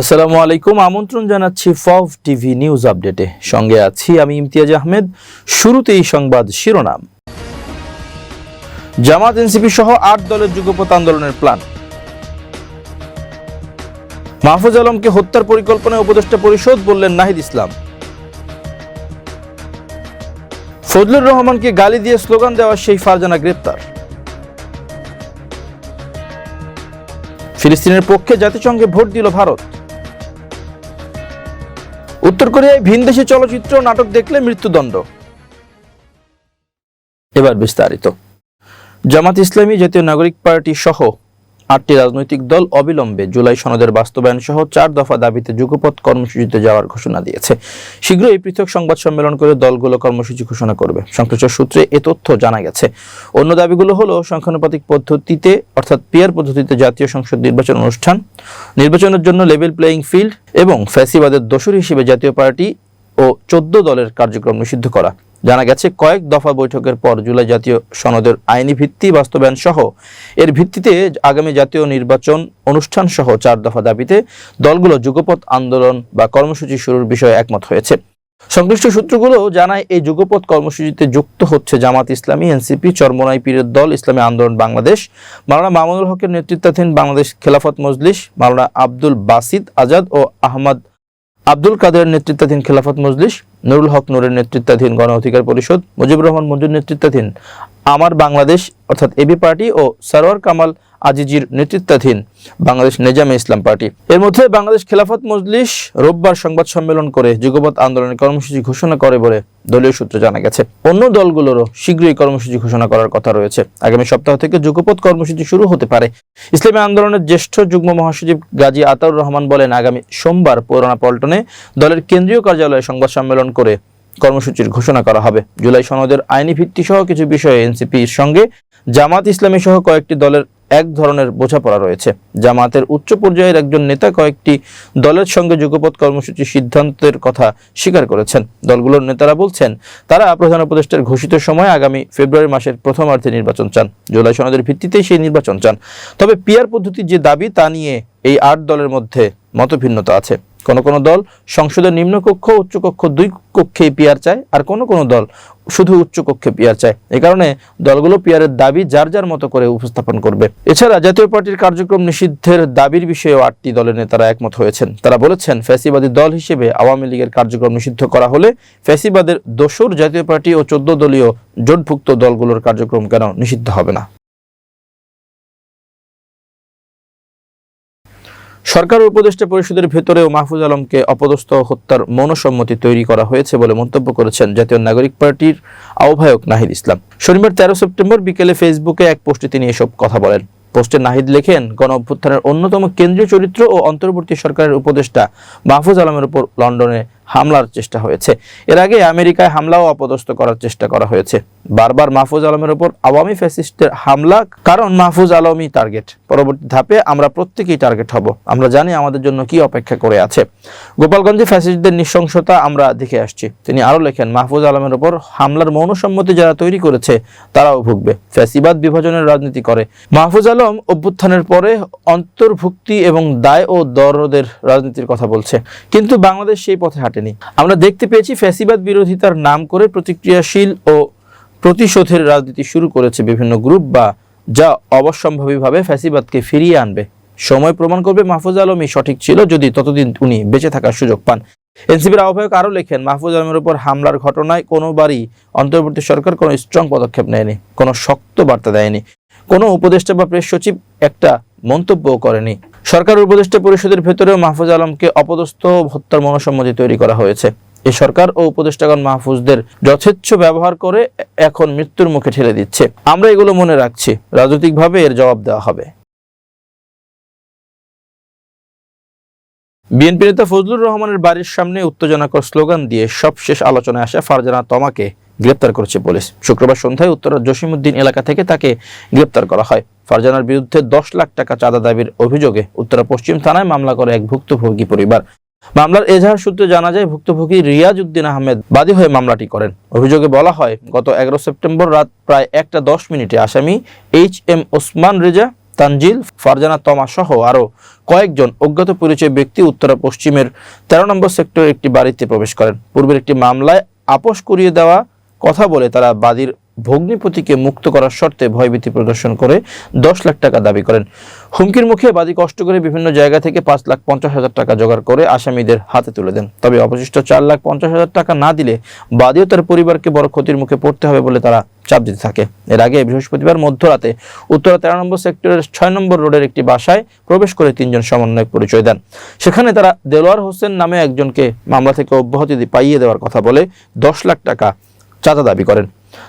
আসসালামু আলাইকুম, আমন্ত্রণ জানাচ্ছি ফভ টিভি নিউজ আপডেটে। সঙ্গে আছি আমি ইমতিয়াজ আহমেদ। শুরুতেই সংবাদ শিরোনাম। জামাত, এনসিপি সহ আট দলের যুগপথ আন্দোলনের প্ল্যান। মাহফুজ আলমকে হত্যার পরিকল্পনায় উপদেষ্টা পরিষদ বললেন নাহিদ ইসলাম। ফজলুর রহমানকে গালি দিয়ে স্লোগান দেওয়া সেই ফারজানা গ্রেপ্তার। ফিলিস্তিনের পক্ষে জাতিসংঘে ভোট দিল ভারত। উত্তর কোরিয়ায় ভিনদেশি চলচ্চিত্র নাটক দেখলে মৃত্যুদণ্ড। এবার বিস্তারিত। জামাত ইসলামী জাতীয় নাগরিক পার্টি সহ আটটি রাজনৈতিক দল অবিলম্বে জুলাই সনদের বাস্তবায়ন সহ চার দফা দাবিতে যুগপথ কর্মসূচিতে যাওয়ার ঘোষণা দিয়েছে। শীঘ্রই পৃথক সংবাদ সম্মেলন করে দলগুলো কর্মসূচি ঘোষণা করবে। সংশ্লিষ্ট সূত্রে এ তথ্য জানা গেছে। অন্য দাবিগুলো হলো সংখ্যানুপাতিক পদ্ধতিতে, অর্থাৎ পিয়ার পদ্ধতিতে জাতীয় সংসদ নির্বাচন অনুষ্ঠান, নির্বাচনের জন্য লেভেল প্লেয়িং ফিল্ড এবং ফ্যাসিবাদের দোষর হিসেবে জাতীয় পার্টি ও চোদ্দ দলের কার্যক্রম নিষিদ্ধ করা। জানা গেছে, কয়েক দফা বৈঠকের পর জুলাই জাতীয় সনদের আইনি ভিত্তি বাস্তবায়ন সহ এর ভিত্তিতে আগামী জাতীয় নির্বাচন অনুষ্ঠান সহ চার দফা দাবিতে দলগুলো যুগপথ আন্দোলন বা কর্মসূচি শুরুর বিষয়ে একমত হয়েছে। সংশ্লিষ্ট সূত্রগুলো জানায়, এই যুগপথ কর্মসূচিতে যুক্ত হচ্ছে জামাত ইসলামী, এনসিপি, চরমনাই পীরের দল, ইসলামী আন্দোলন বাংলাদেশ, মাওলানা মামুনুল হকের নেতৃত্বাধীন বাংলাদেশ খেলাফত মজলিস, মাওলানা আব্দুল বাসিদ আজাদ ও আহমদ আব্দুল কাদের নেতৃত্বাধীন খেলাফত মজলিস, নুরুল হক নুরের নেতৃত্বাধীন গণ অধিকার পরিষদ, মুজিবুর রহমান মঞ্জুর নেতৃত্বাধীন আমার বাংলাদেশ, অর্থাৎ এবি পার্টি ও সারোয়ার কামাল আজিজির নেতৃত্বাধীন বাংলাদেশ নেজামে ইসলাম পার্টি। এর মধ্যে বাংলাদেশ খেলাফত মজলিস রোববার সংবাদ সম্মেলন করে যুগপৎ আন্দোলনের কর্মসূচি ঘোষণা করে বলে দলীয় সূত্রে জানা গেছে। অন্য দলগুলোরও শীঘ্রই কর্মসূচি ঘোষণা করার কথা রয়েছে। আগামী সপ্তাহ থেকে যুগপৎ কর্মসূচি শুরু হতে পারে। ইসলামী আন্দোলনের জ্যেষ্ঠ যুগ্ম মহাসচিব গাজী আতাউর রহমান বলেন, আগামী সোমবার পুরানা পল্টনে দলের কেন্দ্রীয় কার্যালয়ে সংবাদ সম্মেলন করে কর্মসূচির ঘোষণা করা হবে। জুলাই সনদের আইনি ভিত্তি সহ কিছু বিষয়ে এনসিপির সঙ্গে জামাত ইসলামী সহ কয়েকটি দলের এক ধরনের বোঝাপড়া রয়েছে। জামাতের উচ্চ পর্যায়ের একজন নেতা কয়েকটি দলের সঙ্গে যুগপথ কর্মসূচি সিদ্ধান্তের কথা স্বীকার করেছেন। দলগুলোর নেতারা বলছেন, তারা প্রধান উপদেষ্টার ঘোষিত সময় আগামী ফেব্রুয়ারি মাসের প্রথমার্ধে নির্বাচন চান। জুলাই সনদের ভিত্তিতেই সেই নির্বাচন চান। তবে পিয়ার পদ্ধতির যে দাবি, তা নিয়ে এই আট দলের মধ্যে মতভিন্নতা আছে। কোন কোন দল সংসদের নিম্নকক্ষ উচ্চকক্ষ দুই কক্ষেই পিয়ার চায় আর কোন কোন দল শুধু উচ্চকক্ষে পিয়ার চায়। এ কারণে দলগুলো পিয়ারের দাবি যার যার মতো করে উপস্থাপন করবে। এছাড়া জাতীয় পার্টির কার্যক্রম নিষিদ্ধের দাবির বিষয়েও আটটি দলের নেতারা একমত হয়েছেন। তারা বলেছেন, ফ্যাসিবাদী দল হিসেবে আওয়ামী লীগের কার্যক্রম নিষিদ্ধ করা হলে ফ্যাসিবাদের দোসর জাতীয় পার্টি ও চোদ্দ দলীয় জোটভুক্ত দলগুলোর কার্যক্রম কেন নিষিদ্ধ হবে না। সরকার উপদেষ্টা পরিষদের ভেতরেও মাহফুজ আলমকে অপদস্থ হত্যার মনসম্মতি তৈরি করা হয়েছে বলে মন্তব্য করেছেন জাতীয় নাগরিক পার্টির আহ্বায়ক নাহিদ ইসলাম। শনিবার তেরো সেপ্টেম্বর বিকেলে ফেসবুকে এক পোস্টে তিনি এসব কথা বলেন। পোস্টে নাহিদ লেখেন, গণ অভ্যুত্থানের অন্যতম কেন্দ্রীয় চরিত্র ও অন্তর্বর্তী সরকারের উপদেষ্টা মাহফুজ আলমের উপর লন্ডনে হামলার চেষ্টা হয়েছে। এর আগে আমেরিকায় হামলাও অপদস্থ করার চেষ্টা করা হয়েছে। বারবার মাহফুজ আলমের উপর আওয়ামী ফ্যাসিস্টের হামলা, কারণ মাহফুজ আলমই টার্গেট পরবর্তী ধাপে আমরা প্রত্যেকেই টার্গেট হব। আমরা জানি আমাদের জন্য কি অপেক্ষা করে আছে। গোপালগঞ্জে ফ্যাসিস্টদের নৃশংসতা আমরা দেখে আসছি। তিনি আরও লেখেন, মাহফুজ আলমের উপর হামলার মৌন সম্মতি যারা তৈরি করেছে, তারাও ভুগবে। ফ্যাসিবাদ বিভাজনের রাজনীতি করে। মাহফুজ আলম অভ্যুত্থানের পরে অন্তর্ভুক্তি এবং দায় ও দরদের রাজনীতির কথা বলছে। কিন্তু বাংলাদেশ সেই পথে হাঁটেনি আমরা দেখতে পেয়েছি ফ্যাসিবাদ বিরোধিতার নাম করে প্রতিক্রিয়াশীল ও প্রতিশোধের রাজনীতি শুরু করেছে বিভিন্ন গ্রুপ বা যা অবশ্যম্ভাবীভাবে ফ্যাসিবাদকে ফিরিয়ে আনবে। সময় প্রমাণ করবে মাহফুজ আলমই সঠিক ছিল যদি ততদিন উনি বেঁচে থাকার সুযোগ পান। এনসিপির আহ্বায়ক আরও লেখেন, মাহফুজ আলমের উপর হামলার ঘটনায় কোনোবারই অন্তর্বর্তী সরকার কোনো স্ট্রং পদক্ষেপ নেয়নি, কোনো শক্ত বার্তা দেয়নি। কোনো উপদেষ্টা বা প্রেস সচিব একটা মন্তব্যও করেনি। সরকার উপদেষ্টা পরিষদের ভেতরেও মাহফুজ আলমকে অপদস্থ হত্যার মনসম্মতি তৈরি করা হয়েছে। এই সরকার ও উপদেষ্টাগণ মাহফুজদের যথেচ্ছ ব্যবহার করে এখন মৃত্যুর মুখে ঠেলে দিচ্ছে। আমরা এগুলো মনে রাখছি। রাজনৈতিকভাবে এর জবাব দেওয়া হবে। বিএনপি নেতা ফজলুর রহমানের বাড়ির সামনে উত্তেজনাকর স্লোগান দিয়ে সবশেষ আলোচনায় আসা ফারজানা তমাকে গ্রেপ্তার করেছে পুলিশ। শুক্রবার সন্ধ্যায় উত্তরার জসিমুদ্দিন এলাকা থেকে তাকে গ্রেপ্তার করা হয়। ফারজানার বিরুদ্ধে দশ লাখ টাকা চাঁদা দাবির অভিযোগে উত্তরা পশ্চিম থানায় মামলা করে এক ভুক্তভোগী পরিবার। মামলার এজাহার সূত্রে জানা যায়, ভুক্তভোগী রিয়াজ উদ্দিন আহমেদ বাদী হয়ে মামলাটি করেন। অভিযোগে বলা হয়, গত এগারো সেপ্টেম্বর রাত প্রায় একটা দশ মিনিটে আসামি এইচ এম ওসমান রেজা, তানজিল, ফারজানা তমা সহ আরও কয়েকজন অজ্ঞাত পরিচয় ব্যক্তি উত্তরা পশ্চিমের তেরো নম্বর সেক্টরের একটি বাড়িতে প্রবেশ করেন। পূর্বের একটি মামলায় আপোষ করিয়ে দেওয়া কথা বলে তারা বাদীর ভগ্নিপতিকে মুক্ত করার শর্তে ভয়ভীতি প্রদর্শন করে দশ লাখ টাকা দাবি করেন। হুমকির মুখে বাদী কষ্ট করে বিভিন্ন জায়গা থেকে পাঁচ লাখ পঞ্চাশ হাজার টাকা জোগাড় করে আসামিদের হাতে তুলে দেন। তবে অবশিষ্ট চার লাখ পঞ্চাশ হাজার টাকা না দিলে বাদীও তার পরিবারকে বড় ক্ষতির মুখে পড়তে হবে বলে তারা চাপ দিতে থাকে। এর আগে বৃহস্পতিবার মধ্যরাতে উত্তরা তেরো নম্বর সেক্টরের ছয় নম্বর রোডের একটি বাসায় প্রবেশ করে তিনজন সমন্বয়ক পরিচয় দেন। সেখানে তারা দেলোয়ার হোসেন নামে একজনকে মামলা থেকে অব্যাহতি পাইয়ে দেওয়ার কথা বলে দশ লাখ টাকা চাঁদা দাবি করেন।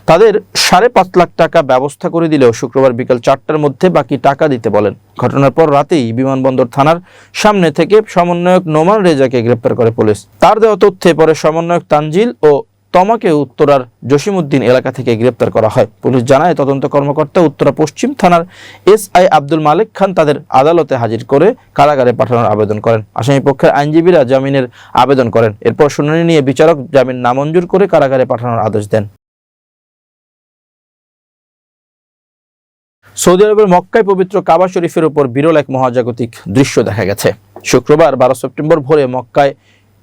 তাদের সাড়ে পাঁচ লাখ টাকা ব্যবস্থা করে দিলেও শুক্রবার বিকাল চারটার মধ্যে বাকি টাকা দিতে বলেন। ঘটনার পর রাতেই বিমানবন্দর থানার সামনে থেকে সমন্বয়ক নোমান রেজাকে গ্রেপ্তার করে পুলিশ। তার দেওয়া তথ্যে পরে সমন্বয়ক তানজিল ও তমাকে উত্তরার জসিমউদ্দিন এলাকা থেকে গ্রেপ্তার করা হয়। পুলিশ জানায়, তদন্ত কর্মকর্তা উত্তরা পশ্চিম থানার এস আই আব্দুল মালিক খান তাদের আদালতে হাজির করে কারাগারে পাঠানোর আবেদন করেন। আসামি পক্ষের আইনজীবীরা জামিনের আবেদন করেন। এরপর শুনানি নিয়ে বিচারক জামিন নামঞ্জুর করে কারাগারে পাঠানোর আদেশ দেন। সৌদি আরবের মক্কায় পবিত্র কাবা শরীফের উপর বিরল এক মহাজাগতিক দৃশ্য দেখা গেছে। শুক্রবার বারো সেপ্টেম্বর ভোরে মক্কায়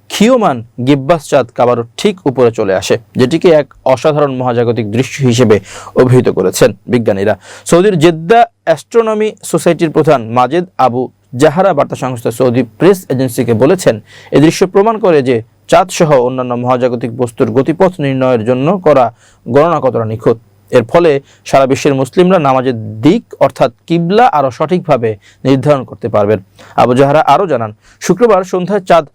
খিওমান গিব্বাস চাঁদ কাবার ঠিক উপরে চলে আসে, যেটিকে এক অসাধারণ মহাজাগতিক দৃশ্য হিসেবে অভিহিত করেছেন বিজ্ঞানীরা। সৌদির জেদ্দা অ্যাস্ট্রোনমি সোসাইটির প্রধান মাজেদ আবু জাহারা বার্তা সংস্থা সৌদি প্রেস এজেন্সিকে বলেছেন এই দৃশ্য প্রমাণ করে যে চাঁদ সহ অন্যান্য মহাজাগতিক বস্তুর গতিপথ নির্ণয়ের জন্য করা গণনা কতটা নিখুঁত। এর ফলে সারা বিশ্বের মুসলিমরা নামাজের দিক অর্থাৎ কিবলা আরও সঠিকভাবে নির্ধারণ করতে পারবেন। আবু জাহারা আরও জানান, শুক্রবার সন্ধ্যায় চাঁদ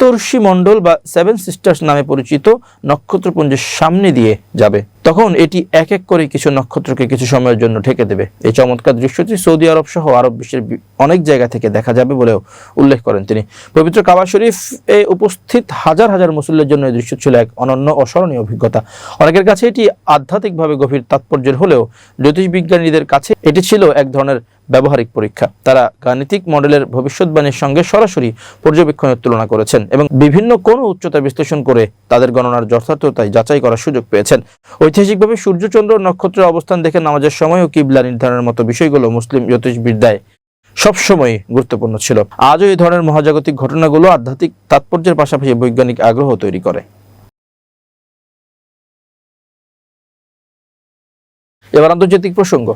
সপ্তর্ষি মণ্ডল বা সেভেন সিস্টার্স নামে পরিচিত নক্ষত্রপুঞ্জের সামনে দিয়ে যাবে। তখন এটি এক এক করে কিছু নক্ষত্রকে কিছু সময়ের জন্য ঢেকে দেবে। এই চমৎকার দৃশ্যটি সৌদি আরব সহ আরব বিশ্বের অনেক জায়গা থেকে দেখা যাবে বলেও উল্লেখ করেন তিনি। পবিত্র কাবা শরীফ এ উপস্থিত হাজার হাজার মুসল্লির জন্য এই দৃশ্য ছিল এক অনন্য অস্মরণীয় অভিজ্ঞতা। অনেকের কাছে এটি আধ্যাত্মিকভাবে গভীর তাৎপর্যের হলেও জ্যোতিষবিজ্ঞানীদের কাছে এটি ছিল এক ধরনের ব্যবহারিক পরীক্ষা। তারা গাণিতিক মডেলের ভবিষ্যৎবাণীর সঙ্গে সরাসরি পর্যবেক্ষণের তুলনা করেছেন এবং বিভিন্ন কোন উচ্চতা বিশ্লেষণ করে তাদের গণনার যথার্থতায় যাচাই করার সুযোগ পেয়েছেন। ঐতিহাসিকভাবে সূর্যচন্দ্র নক্ষত্রের অবস্থান দেখে নামাজের সময় ও কিবলা নির্ধারণের মতো বিষয়গুলো মুসলিম জ্যোতিষবিদ্যায় সবসময় গুরুত্বপূর্ণ ছিল। আজও এই ধরনের মহাজাগতিক ঘটনাগুলো আধ্যাত্মিক তাৎপর্যের পাশাপাশি বৈজ্ঞানিক আগ্রহ তৈরি করে। এবার আন্তর্জাতিক প্রসঙ্গ।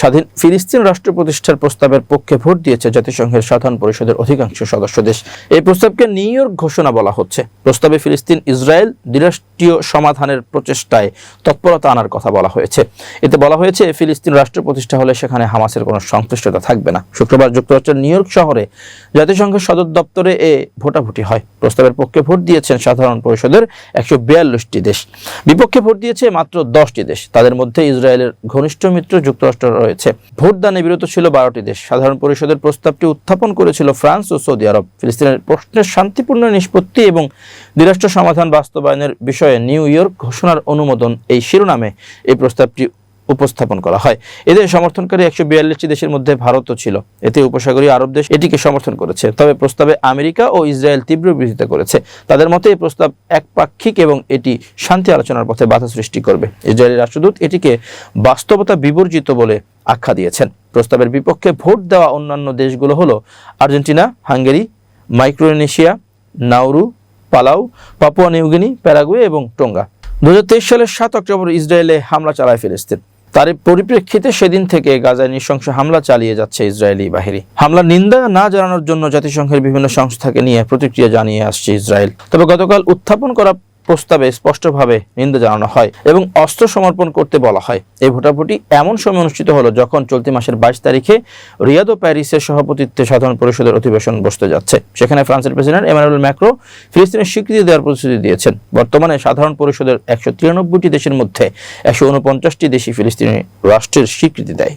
স্বাধীন ফিলিস্তিন রাষ্ট্র প্রতিষ্ঠার প্রস্তাবের পক্ষে ভোট দিয়েছে জাতিসংঘের সাধারণ পরিষদের অধিকাংশ সদস্য দেশ। এই প্রস্তাবকে নিউ ইয়র্ক ঘোষণা বলা হচ্ছে। প্রস্তাবে ফিলিস্তিন, ইসরায়েল দ্বিরাষ্ট্রীয় সমাধানের প্রচেষ্টায় তৎপরতা আনার কথা বলা হয়েছে। এতে বলা হয়েছে ফিলিস্তিন রাষ্ট্র প্রতিষ্ঠা হলে সেখানে হামাসের কোনো সংশ্লিষ্টতা থাকবে না। শুক্রবার যুক্তরাষ্ট্রের নিউ ইয়র্ক শহরে জাতিসংঘের সদর দপ্তরে এ ভোটাভুটি হয়। প্রস্তাবের পক্ষে ভোট দিয়েছেন সাধারণ পরিষদের একশো বিয়াল্লিশটি দেশ। বিপক্ষে ভোট দিয়েছে মাত্র দশটি দেশ। তাদের মধ্যে ইসরায়েলের ঘনিষ্ঠ মিত্র যুক্তরাষ্ট্র রয়েছে। ভোটদানে বিরত ছিল বারোটি দেশ। সাধারণ পরিষদের প্রস্তাবটি উত্থাপন করেছিল ফ্রান্স ও সৌদি আরব। ফিলিস্তিনের প্রশ্নের শান্তিপূর্ণ নিষ্পত্তি এবং দ্বিরাষ্ট্র সমাধান বাস্তবায়নের বিষয়ে নিউ ইয়র্ক ঘোষণার অনুমোদন এই শিরোনামে। এই প্রস্তাবটি উপস্থাপন করা হয়। এদের সমর্থনকারী একশো বিয়াল্লিশটি দেশের মধ্যে ভারতও ছিল। এতে উপসাগরীয় আরব দেশ এটিকে সমর্থন করেছে। তবে প্রস্তাবে আমেরিকা ও ইসরায়েল তীব্র বিরোধিতা করেছে। তাদের মতে, এই প্রস্তাব একপাক্ষিক এবং এটি শান্তি আলোচনার পথে বাধা সৃষ্টি করবে। ইসরায়েলি রাষ্ট্রদূত এটিকে বাস্তবতা বিবর্জিত বলে আখ্যা দিয়েছেন। প্রস্তাবের বিপক্ষে ভোট দেওয়া অন্যান্য দেশগুলো হলো Argentina, Hungary, Micronesia, Nauru, Palau, Papua New Guinea Paraguay এবং টোঙ্গা। দুই হাজার তেইশ সালের সাত অক্টোবর ইসরায়েলে হামলা চালায় ফিলিস্তিন। তার পরিপ্রেক্ষিতে সেদিন থেকে গাজায় নৃশংস হামলা চালিয়ে যাচ্ছে ইসরায়েলি বাহিনী। হামলার নিন্দা না জানানোর জন্য জাতিসংঘের বিভিন্ন সংস্থাকে নিয়ে প্রতিক্রিয়া জানিয়ে আসছে ইসরায়েল। তবে গতকাল উত্থাপন করা প্রস্তাবে স্পষ্টভাবে নিন্দা জানানো হয় এবং অস্ত্র সমর্পণ করতে বলা হয়। এই ভোটাভুটি এমন সময় অনুষ্ঠিত হলো যখন চলতি মাসের বাইশ তারিখে রিয়াদ ও প্যারিসের সভাপতিত্বে সাধারণ পরিষদের অধিবেশন বসতে যাচ্ছে। সেখানে ফ্রান্সের প্রেসিডেন্ট এমানুয়েল ম্যাক্রো ফিলিস্তিনের স্বীকৃতি দেওয়ার প্রতিশ্রুতি দিয়েছেন। বর্তমানে সাধারণ পরিষদের একশো তিরানব্বইটি দেশের মধ্যে একশো উনপঞ্চাশটি দেশই ফিলিস্তিনি রাষ্ট্রের স্বীকৃতি দেয়।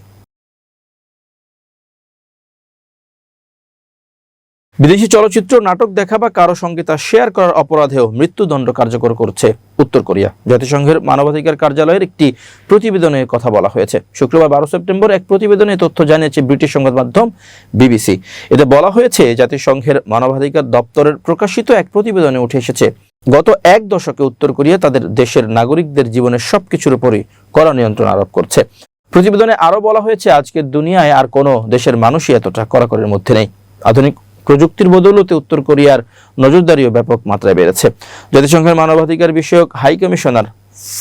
বিদেশি চলচ্চিত্র, নাটক দেখা বা কারও সঙ্গে তা শেয়ার করার অপরাধেও মৃত্যুদণ্ড কার্যকর করছে উত্তর কোরিয়া। জাতিসংঘের মানবাধিকার কার্যালয়ের একটি প্রতিবেদনে কথা বলা হয়েছে। শুক্রবার বারো সেপ্টেম্বর এক প্রতিবেদনে তথ্য জানিয়েছে ব্রিটিশ সংবাদ মাধ্যম বিবিসি। এতে বলা হয়েছে, জাতিসংঘের মানবাধিকার দপ্তরের প্রকাশিত এক প্রতিবেদনে উঠে এসেছে, গত এক দশকে উত্তর কোরিয়া তাদের দেশের নাগরিকদের জীবনের সবকিছুর উপরই কড়া নিয়ন্ত্রণ আরোপ করছে। প্রতিবেদনে আরও বলা হয়েছে, আজকের দুনিয়ায় আর কোনো দেশের মানুষই এতটা কড়াকড়ির মধ্যে নেই। আধুনিক প্রযুক্তির বদৌলতে উত্তর কোরিয়ার নজরদারিও ব্যাপক মাত্রায় বেড়েছে। জাতিসংঘের মানবাধিকার বিষয়ক হাই কমিশনার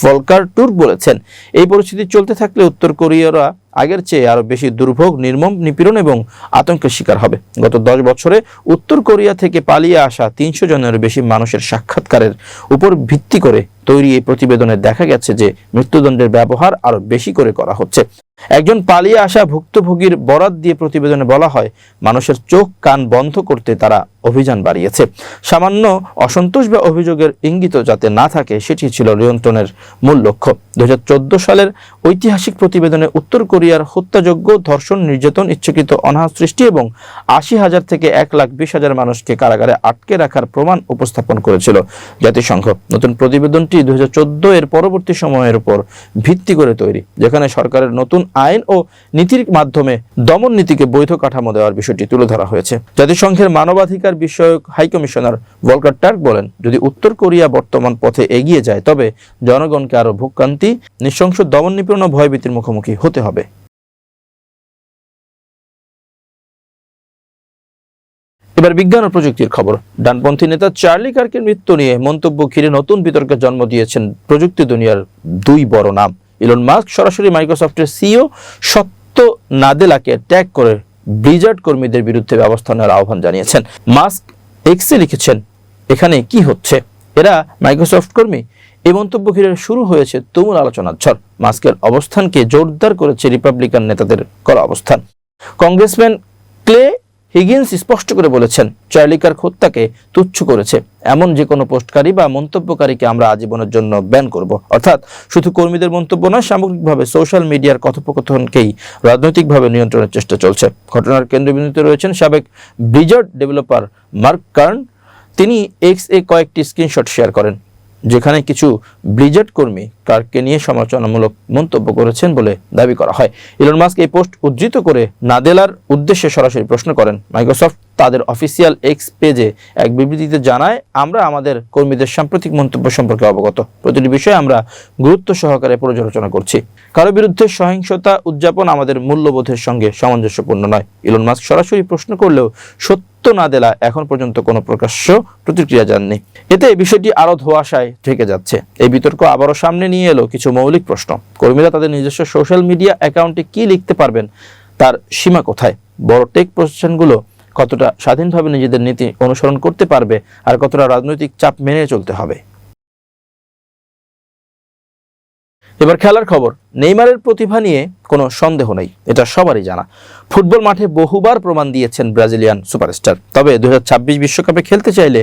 ফলকার টুর বলেছেন, এই পরিস্থিতি চলতে থাকলে উত্তর কোরিয়ারা আগের চেয়ে আরও বেশি দুর্ভোগ, নির্মম, নিপীড়ন এবং আতঙ্কের শিকার হবে। গত দশ বছরে উত্তর কোরিয়া থেকে পালিয়ে আসা তিনশো জনের বেশি মানুষের সাক্ষাৎকারের উপর ভিত্তি করে তৈরি এই প্রতিবেদনে দেখা গেছে যে মৃত্যুদণ্ডের ব্যবহার আরও বেশি করে করা হচ্ছে। একজন পালিয়ে আসা ভুক্তভোগীর বরাত দিয়ে প্রতিবেদনে বলা হয়, মানুষের চোখ, কান বন্ধ করতে তারা অভিযান বাড়িয়েছে। সামান্য অসন্তোষ বা অভিযোগের ইঙ্গিত যাতে না থাকে, সেটি ছিল নিয়ন্ত্রণের মূল লক্ষ্য। দু হাজার চোদ্দ সালের ঐতিহাসিক প্রতিবেদনে উত্তর কোরিয়ার হত্যাযোগ্য ধর্ষণ নির্যাতন ইচ্ছাকৃত অনাহার সৃষ্টি এবং আশি হাজার থেকে এক লাখ বিশ হাজার মানুষকে কারাগারে আটকে রাখার প্রমাণ উপস্থাপন করেছিল জাতিসংঘ। নতুন প্রতিবেদনটি চোদ্দ এর পরবর্তী সময়ের উপর ভিত্তি করে তৈরি, যেখানে সরকারের নতুন আইন ও নীতির মাধ্যমে দমন নীতিকে বৈধ কাঠামো দেওয়ার বিষয়টি তুলে ধরা হয়েছে। জাতিসংঘের মানবাধিকার বিষয়ক হাইকমিশনার ভলকার টার্ক বলেন, যদি উত্তর কোরিয়া বর্তমান পথে এগিয়ে যায়, তবে জনগণকে আরও ভোগকান্তি নৃশংস দমন নিপীড়ন ভয়ভীতির মুখোমুখি হতে হবে। এবার বিজ্ঞান ও প্রযুক্তির খবর। ডানপন্থী নেতা চার্লি কার্কের মৃত্যু নিয়ে মন্তব্য ঘিরে নতুন বিতর্কের জন্ম দিয়েছেন প্রযুক্তি দুনিয়ার দুই বড় নাম। ইলন মাস্ক সরাসরি মাইক্রোসফটের সিইও সত্য নাদেলাকে ট্যাগ করে ব্রিজার্ড কর্মীদের বিরুদ্ধে ব্যবস্থা নেওয়ার আহ্বান জানিয়েছেন। মাস্ক এক্সে লিখেছেন, এখানে কি হচ্ছে? এরা মাইক্রোসফট কর্মী। এই মন্তব্য ঘিরে শুরু হয়েছে তুমুল আলোচনার ঝড়। মাস্কের অবস্থানকে জোরদার করেছে রিপাবলিকান নেতাদের করা অবস্থান। কংগ্রেসম্যান ক্লে হিগিন্স স্পষ্ট করে বলেছেন, চার্লিকার হত্যাকে তুচ্ছ করেছে। এমন যে কোনো পোস্টকারী বা মন্তব্যকারীকে আমরা আজীবনের জন্য ব্যান করব। অর্থাৎ শুধু কর্মীদের মন্তব্য নয়, সামগ্রিকভাবে সোশ্যাল মিডিয়ার কথোপকথনকেই রাজনৈতিকভাবে নিয়ন্ত্রণের চেষ্টা চলছে। ঘটনার কেন্দ্রবিন্দুতে রয়েছেন সাবেক ব্রিজার্ড ডেভেলপার মার্ক কার্ন। তিনি এক্স এ কয়েকটি স্ক্রিনশট শেয়ার করেন। যেখানে কিছু ব্রিজেট কর্মী কার্ককে নিয়ে সমালোচনামূলক মন্তব্য করেছেন বলে দাবি করা হয়। ইলন মাস্ক এই পোস্ট উদ্ধৃত করে নাদেলার উদ্দেশ্যে সরাসরি প্রশ্ন করেন। মাইক্রোসফট তাদের অফিসিয়াল এক্স পেজে এক বিবৃতিতে জানায়, আমরা আমাদের কর্মীদের সাম্প্রতিক মন্তব্য সম্পর্কে অবগত। প্রতিটি বিষয়ে আমরা গুরুত্ব সহকারে পর্যালোচনা করছি। কারও বিরুদ্ধে সহিংসতা উদযাপন আমাদের মূল্যবোধের সঙ্গে সামঞ্জস্যপূর্ণ নয়। ইলন মাস্ক সরাসরি প্রশ্ন করলেও সত্য নাদেলা এখন পর্যন্ত কোনো প্রকাশ্য প্রতিক্রিয়া জাননি এতে বিষয়টি আরও ধোয়াশায় থেকে যাচ্ছে। এই বিতর্ক আবারও সামনে নিয়ে এলো কিছু মৌলিক প্রশ্ন। কর্মীরা তাদের নিজস্ব সোশ্যাল মিডিয়া অ্যাকাউন্টে কি লিখতে পারবেন, তার সীমা কোথায়? বড় টেক প্রতিষ্ঠানগুলো কতটা স্বাধীনভাবে নিজেদের নীতি অনুসরণ করতে পারবে আর কতটা রাজনৈতিক চাপ মেনে চলতে হবে? এবার খেলার খবর। নেইমারের প্রতিভা নিয়ে কোনো সন্দেহ নেই, এটা সবারই জানা। ফুটবল মাঠে বহুবার প্রমাণ দিয়েছেন ব্রাজিলিয়ান সুপারস্টার। তবে দু বিশ্বকাপে খেলতে চাইলে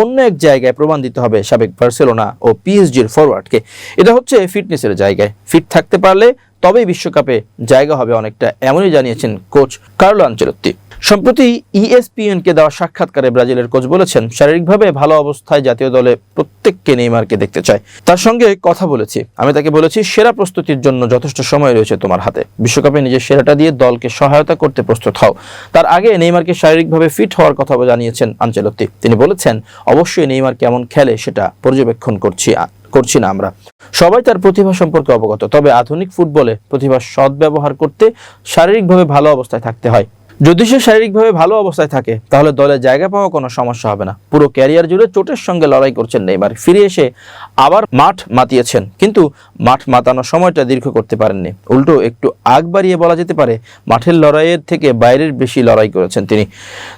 অন্য এক জায়গায় প্রমাণ দিতে হবে সাবেক বার্সেলোনা ও পিএসজির ফরওয়ার্ডকে এটা হচ্ছে ফিটনেসের জায়গায়। ফিট থাকতে পারলে তবেই বিশ্বকাপে জায়গা হবে অনেকটা, এমনই জানিয়েছেন কোচ কার্লো আঞ্চলত্তি সম্প্রতি E ইএসপিএনকে দেওয়া সাক্ষাৎকারে ব্রাজিলের কোচ বলেছেন, শারীরিকভাবে ভালো অবস্থায় জাতীয় দলে প্রত্যেককে নেইমারকে দেখতে চায়। তার সঙ্গে কথা বলেছি। আমি তাকে বলেছি, সেরা প্রস্তুতির জন্য যথেষ্ট সময় রয়েছে তোমার হাতে। বিশ্বকাপে নিজের সেরাটা দিয়ে দলকে সহায়তা করতে প্রস্তুত হও। তার আগে নেইমারকে শারীরিকভাবে ফিট হওয়ার কথা জানিয়েছেন আঞ্চলত্তি। তিনি বলেছেন, অবশ্যই নেইমার কেমন খেলে সেটা পর্যবেক্ষণ করছি করছি না আমরা। সবাই তার প্রতিভা সম্পর্কে অবগত। তবে আধুনিক ফুটবলে প্রতিভা সদ্ব্যবহার করতে শারীরিকভাবে ভালো অবস্থায় থাকতে হয়। যদি সে শারীরিকভাবে ভালো অবস্থায় থাকে, তাহলে দলে জায়গা পাওয়া কোনো সমস্যা হবে না। পুরো ক্যারিয়ার জুড়ে চোটের সঙ্গে লড়াই করছেন নেইমার। ফিরে এসে আবার মাঠ মাতিয়েছেন, কিন্তু মাঠ মাতানোর সময়টা দীর্ঘ করতে পারেননি। উল্টো একটু আগ বাড়িয়ে বলা যেতে পারে, মাঠের লড়াইয়ের থেকে বাইরের বেশি লড়াই করেছেন তিনি।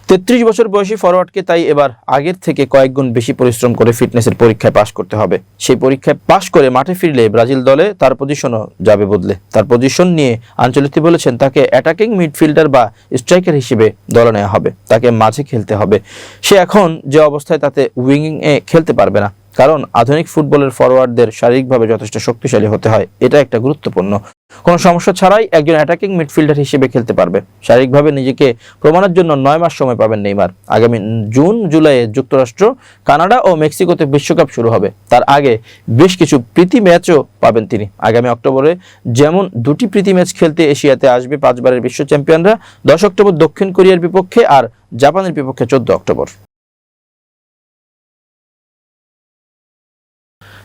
তেত্রিশ বছর বয়সী ফরওয়ার্ডকে তাই এবার আগের থেকে কয়েক গুণ বেশি পরিশ্রম করে ফিটনেসের পরীক্ষায় পাশ করতে হবে। সেই পরীক্ষায় পাশ করে মাঠে ফিরলে ব্রাজিল দলে তার পজিশনও যাবে বদলে। তার পজিশন নিয়ে আঞ্চলিক বলেছেন, তাকে অ্যাটাকিং মিডফিল্ডার বা স্ট্রাইকার হিসেবে দলে নেওয়া হবে, তাকে মাঝে খেলতে হবে। সে এখন যে অবস্থায় তাতে উইং এ খেলতে পারবে না কারণ আধুনিক ফুটবলের ফরওয়ার্ডদের শারীরিকভাবে যথেষ্ট শক্তিশালী হতে হয়, এটা একটা গুরুত্বপূর্ণ। কোনো সমস্যা ছাড়াই একজন অ্যাটাকিং মিডফিল্ডার হিসেবে খেলতে পারবে। শারীরিকভাবে নিজেকে প্রমাণের জন্য নয় মাস সময় পাবেন নেইমার। আগামী জুন জুলাইয়ে যুক্তরাষ্ট্র, কানাডা ও মেক্সিকোতে বিশ্বকাপ শুরু হবে। তার আগে বেশ কিছু প্রীতি ম্যাচও পাবেন তিনি। আগামী অক্টোবরে যেমন দুটি প্রীতি ম্যাচ খেলতে এশিয়াতে আসবে পাঁচবারের বিশ্ব চ্যাম্পিয়নরা, দশ অক্টোবর দক্ষিণ কোরিয়ার বিপক্ষে আর জাপানের বিপক্ষে চোদ্দ অক্টোবর।